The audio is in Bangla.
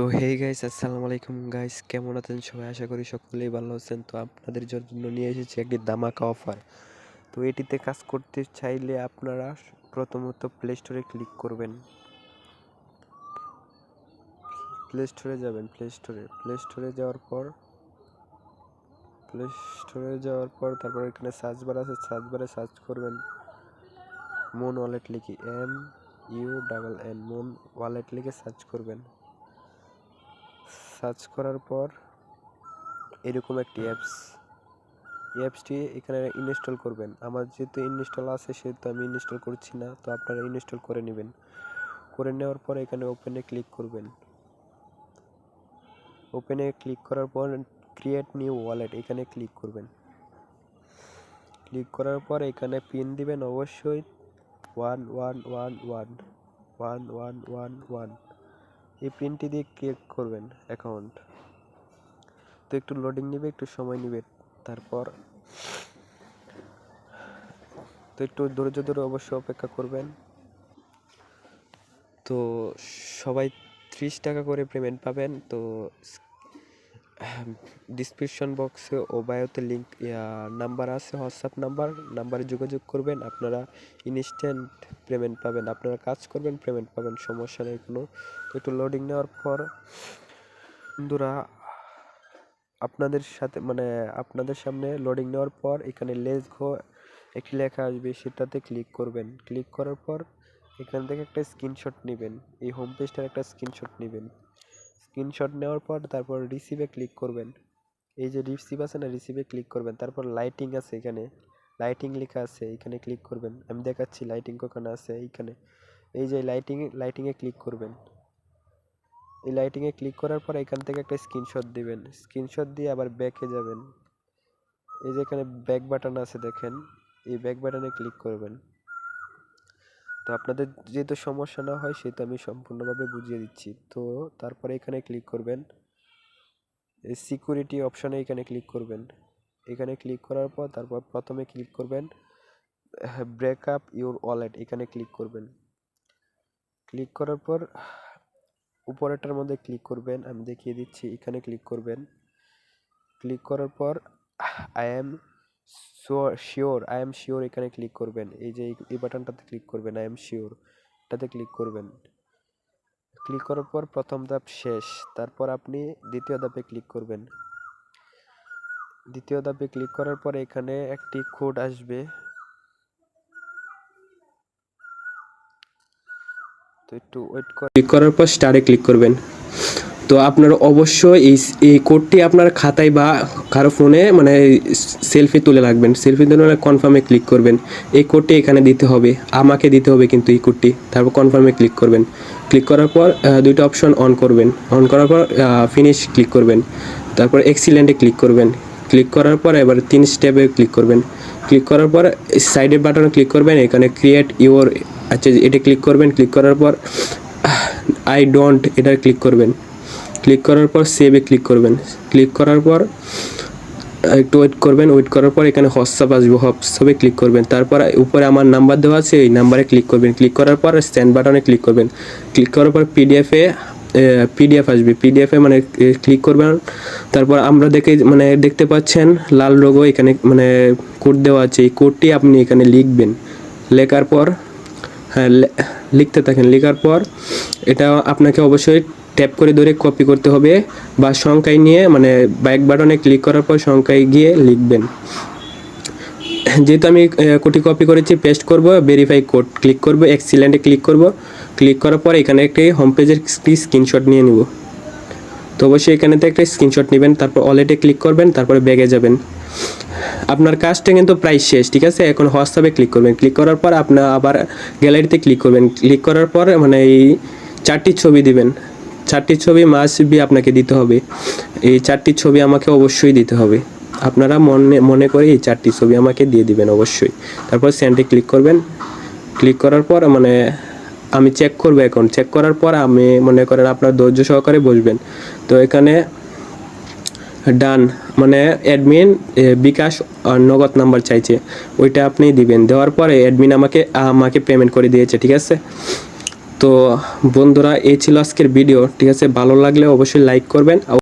তো হেই গাইস আসসালামু আলাইকুম গাইস কেমন আছেন সবাই? আশা করি সকলেই ভালো আছেন। তো আপনাদের জন্য নিয়ে এসেছি একটি দামাকা অফার তো এটিতে কাজ করতে চাইলে আপনারা প্রথমত প্লে স্টোরে ক্লিক করবেন। প্লে স্টোরে যাবেন প্লে স্টোরে প্লে স্টোরে যাওয়ার পর প্লে স্টোরে যাওয়ার পর তারপর এখানে সার্চ বার আছে সার্চ বারে সার্চ করবেন। মন ওয়ালেট লিখি M U double N Munn wallet লিখে সার্চ করবেন। সার্চ করার পর এরকম একটি অ্যাপস অ্যাপসটি এখানে ইনস্টল করবেন। আমার যেহেতু ইনস্টল আছে, সেহেতু আমি ইনস্টল করছি না, তো আপনারা ইনস্টল করে নেবেন। করে নেওয়ার পর এখানে ওপেনে ক্লিক করবেন। ওপেনে ক্লিক করার পর ক্রিয়েট নিউ ওয়ালেট এখানে ক্লিক করবেন। ক্লিক করার পর এখানে পিন দিবেন অবশ্যই। One one one one one one one one এই প্রিন্টটি দিয়ে ক্রিয়েট করবেন অ্যাকাউন্ট তো একটু লোডিং নেবে, একটু সময় নেবে, তারপর তো একটু ধৈর্য ধরে অবশ্যই অপেক্ষা করবেন। তো সবাই ত্রিশ টাকা করে পেমেন্ট পাবেন, তো ডিসক্রিপশন বক্সে ও বায়োতে লিঙ্ক নাম্বার আছে হোয়াটসঅ্যাপ নাম্বার নাম্বারে যোগাযোগ করবেন, আপনারা ইনস্ট্যান্ট পেমেন্ট পাবেন, আপনারা কাজ করবেন পেমেন্ট পাবেন, সমস্যা নেই কোনো। তো একটু লোডিং নেওয়ার পর, বন্ধুরা, আপনাদের সাথে মানে আপনাদের সামনে লোডিং নেওয়ার পর, এখানে লেস গো একটি লেখা আসবে, সেটাতে ক্লিক করবেন। ক্লিক করার পর, এখান থেকে একটা স্ক্রিনশট নেবেন। এই হোম পেজটার একটা স্ক্রিনশট নেবেন। স্ক্রিনশট নেওয়ার পর তারপর রিসিভে ক্লিক করবেন। এই যে রিসিভ আছে না রিসিভে ক্লিক করবেন। তারপর লাইটিং আছে এখানে। লাইটিং লেখা আছে, এখানে ক্লিক করবেন। আমি দেখাচ্ছি লাইটিং ওখানে আছে এইখানে। এই যে লাইটিং লাইটিংয়ে ক্লিক করবেন। এই লাইটিংয়ে ক্লিক করার পর এখান থেকে একটা স্ক্রিনশট দিবেন। স্ক্রিনশট দিয়ে আবার ব্যাকে যাবেন। এই যে এখানে ব্যাক বাটন আছে দেখেন। এই ব্যাক বাটনে ক্লিক করবেন। তো আপনাদের যেহেতু সমস্যা না হয় সেটা আমি সম্পূর্ণভাবে বুঝিয়ে দিচ্ছি। তো তারপরে এখানে ক্লিক করবেন। সিকিউরিটি অপশানে এখানে ক্লিক করবেন। এখানে ক্লিক করার পর তারপর প্রথমে ক্লিক করবেন ব্রেক আপ ইউর ওয়ালেট এখানে ক্লিক করবেন। ক্লিক করার পর উপরেটার মধ্যে ক্লিক করবেন, আমি দেখিয়ে দিচ্ছি, এখানে ক্লিক করবেন। ক্লিক করার পর I am sure I am sure এখানে ক্লিক করবেন। এই যে, এই বাটনটাতে ক্লিক করবেন আই এম শিওর এটাতে ক্লিক করবেন। ক্লিক করার পর প্রথম ধাপ শেষ। তারপর আপনি দ্বিতীয় ধাপে ক্লিক করবেন। দ্বিতীয় ধাপে ক্লিক করার পর এখানে একটি কোড আসবে। তো একটু ওয়েট ক্লিক করার পর স্টারে ক্লিক করবেন। তো আপনার অবশ্যই এই এই কোডটি আপনার খাতায় বা কারও ফোনে মানে সেলফি তুলে রাখবেন। সেলফি তুলে কনফার্মে ক্লিক করবেন। এই কোডটি এখানে দিতে হবে। আমাকে দিতে হবে কিন্তু এই কোডটি। তারপর কনফার্মে ক্লিক করবেন। ক্লিক করার পর দুইটা অপশন অন করবেন। অন করার পর ফিনিশ ক্লিক করবেন। তারপর এক্সিলেন্টে ক্লিক করবেন। ক্লিক করার পর এবার তিন স্টেপে ক্লিক করবেন। ক্লিক করার পর সাইডের বাটনে ক্লিক করবেন। এখানে ক্রিয়েট ইওর আচ্ছা এটা ক্লিক করবেন। ক্লিক করার পর আই ডোন্ট এটা ক্লিক করবেন। ক্লিক করার পর সেভে ক্লিক করবেন। ক্লিক করার পর, একটু ওয়েট করবেন। ওয়েট করার পর এখানে হোয়াটসঅ্যাপ আসবে। হোয়াটসঅ্যাপে ক্লিক করবেন। তারপর উপরে আমার নাম্বার দেওয়া আছে, এই নাম্বারে ক্লিক করবেন। ক্লিক করার পর স্ট্যান্ড বাটনে ক্লিক করবেন। ক্লিক করার পর পিডিএফে পিডিএফ আসবে। পিডিএফে মানে ক্লিক করবেন। তারপর আমরা দেখে মানে দেখতে পাচ্ছেন, লাল লোগো এখানে মানে কোড দেওয়া আছে। এই কোডটি আপনি এখানে লিখবেন। লেখার পর হ্যাঁ লিখতে থাকেন। লেখার পর, এটা আপনাকে অবশ্যই ট্যাপ করে ধরে কপি করতে হবে বা সংখ্যায় নিয়ে মানে ব্যাক বাটনে ক্লিক করার পর সংখ্যায় গিয়ে লিখবেন। যেহেতু আমি কোটি কপি করেছি পেস্ট করব ভেরিফাই কোড ক্লিক করব এক্সিলেন্টে ক্লিক করব। ক্লিক করার পর এখানে একটি হোম পেজের স্ক্রিনশট নিয়ে নিব। তো অবশ্যই এখানেতে একটা স্ক্রিনশট নেবেন, তারপর ওয়ালেটে ক্লিক করবেন, তারপরে ব্যাগে যাবেন। আপনার কাজটা কিন্তু প্রায় শেষ, ঠিক আছে? এখন হোয়াটসঅ্যাপে ক্লিক করবেন। ক্লিক করার পর আপনার আবার গ্যালারিতে ক্লিক করবেন। ক্লিক করার পর মানে এই চারটি ছবি দিবেন। চারটি ছবি মাস বি আপনাকে দিতে হবে। এই চারটি ছবি আমাকে অবশ্যই দিতে হবে। আপনারা মনে মনে করে এই চারটি ছবি আমাকে দিয়ে দিবেন অবশ্যই। তারপর সেন্টে ক্লিক করবেন। ক্লিক করার পর মানে আমি চেক করব এখন। চেক করার পর আমি মনে করেন আপনার ধৈর্য সহকারে বসবেন। তো এখানে ডান মানে অ্যাডমিন বিকাশ নগদ নাম্বার চাইছে। ওইটা আপনি দিবেন। দেওয়ার পরে অ্যাডমিন আমাকে আমাকে পেমেন্ট করে দিয়েছে, ঠিক আছে? তো বন্ধুরা এই ছিল আজকের ভিডিও ঠিক আছে? ভালো লাগলে অবশ্যই লাইক করবেন।